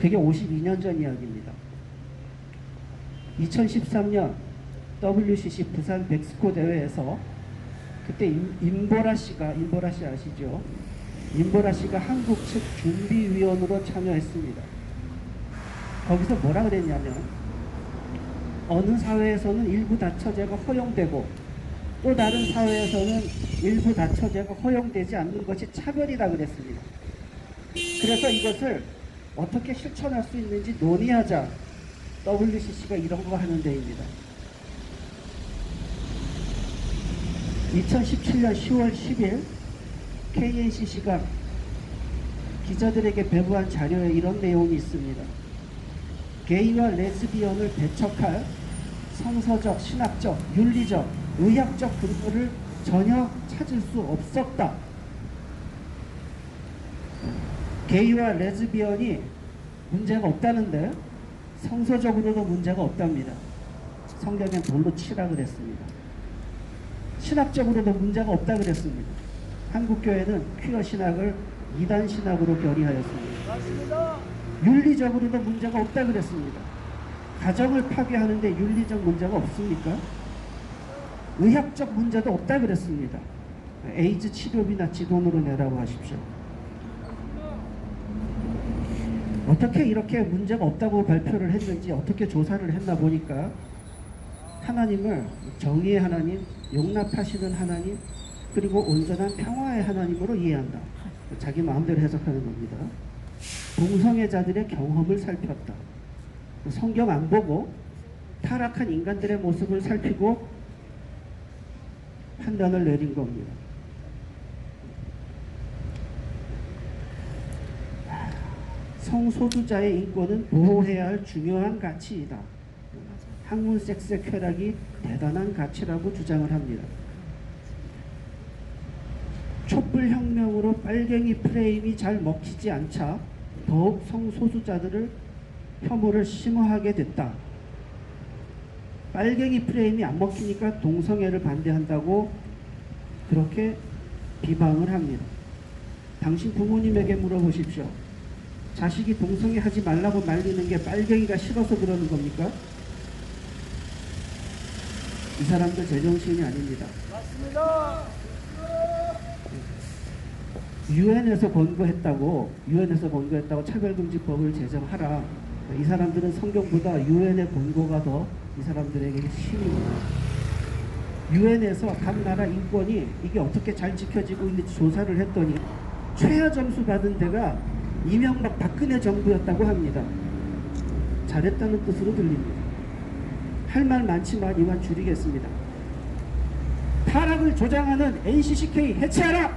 그게 52년 전 이야기입니다. 2013년 WCC 부산 백스코 대회에서 그때 임- 임보라 씨가 임보라 씨 아시죠? 임보라 씨가 한국 측 준비위원으로 참여했습니다. 거기서 뭐라 그랬냐면 어느 사회에서는 일부 다처제가 허용되고 또 다른 사회에서는 일부 다처제가 허용되지 않는 것이 차별이다 그랬습니다. 그래서 이것을 어떻게 실천할 수 있는지 논의하자 WCC가 이런 거 하는 데입니다. 2017년 10월 10일 KNCC가 기자들에게 배부한 자료에 이런 내용이 있습니다. 게이와 레즈비언을 배척할 성서적, 신학적, 윤리적, 의학적 근거를 전혀 찾을 수 없었다. 게이와 레즈비언이 문제가 없다는데 성서적으로도 문제가 없답니다. 성경엔 돌로 치라 그랬습니다. 신학적으로도 문제가 없다 그랬습니다. 한국교회는 퀴어 신학을 이단 신학으로 변이하였습니다. 맞습니다. 윤리적으로도 문제가 없다 그랬습니다. 가정을 파괴하는데 윤리적 문제가 없습니까? 의학적 문제도 없다 그랬습니다. 에이즈 치료비나 지돈으로 내라고 하십시오. 어떻게 이렇게 문제가 없다고 발표를 했는지 어떻게 조사를 했나 보니까 하나님을 정의의 하나님, 용납하시는 하나님, 그리고 온전한 평화의 하나님으로 이해한다. 자기 마음대로 해석하는 겁니다. 동성애자들의 경험을 살폈다. 성경 안 보고 타락한 인간들의 모습을 살피고 판단을 내린 겁니다. 성소수자의 인권은 보호해야 할 중요한 가치이다. 학문 섹스의 쾌락이 대단한 가치라고 주장을 합니다. 촛불 혁명으로 빨갱이 프레임이 잘 먹히지 않자 더욱 성소수자들을 혐오를 심화하게 됐다. 빨갱이 프레임이 안 먹히니까 동성애를 반대한다고 그렇게 비방을 합니다. 당신 부모님에게 물어보십시오. 자식이 동성애 하지 말라고 말리는 게 빨갱이가 싫어서 그러는 겁니까? 이 사람들 제정신이 아닙니다. 맞습니다. 유엔에서 권고했다고 유엔에서 권고했다고 차별금지법을 제정하라. 이 사람들은 성경보다 유엔의 권고가 더 이 사람들에게 힘입니다. 유엔에서 각 나라 인권이 이게 어떻게 잘 지켜지고 있는지 조사를 했더니 최하 점수 받은 데가 이명박 박근혜 정부였다고 합니다. 잘했다는 뜻으로 들립니다. 할 말 많지만 이만 줄이겠습니다. 타락을 조장하는 NCCK 해체하라!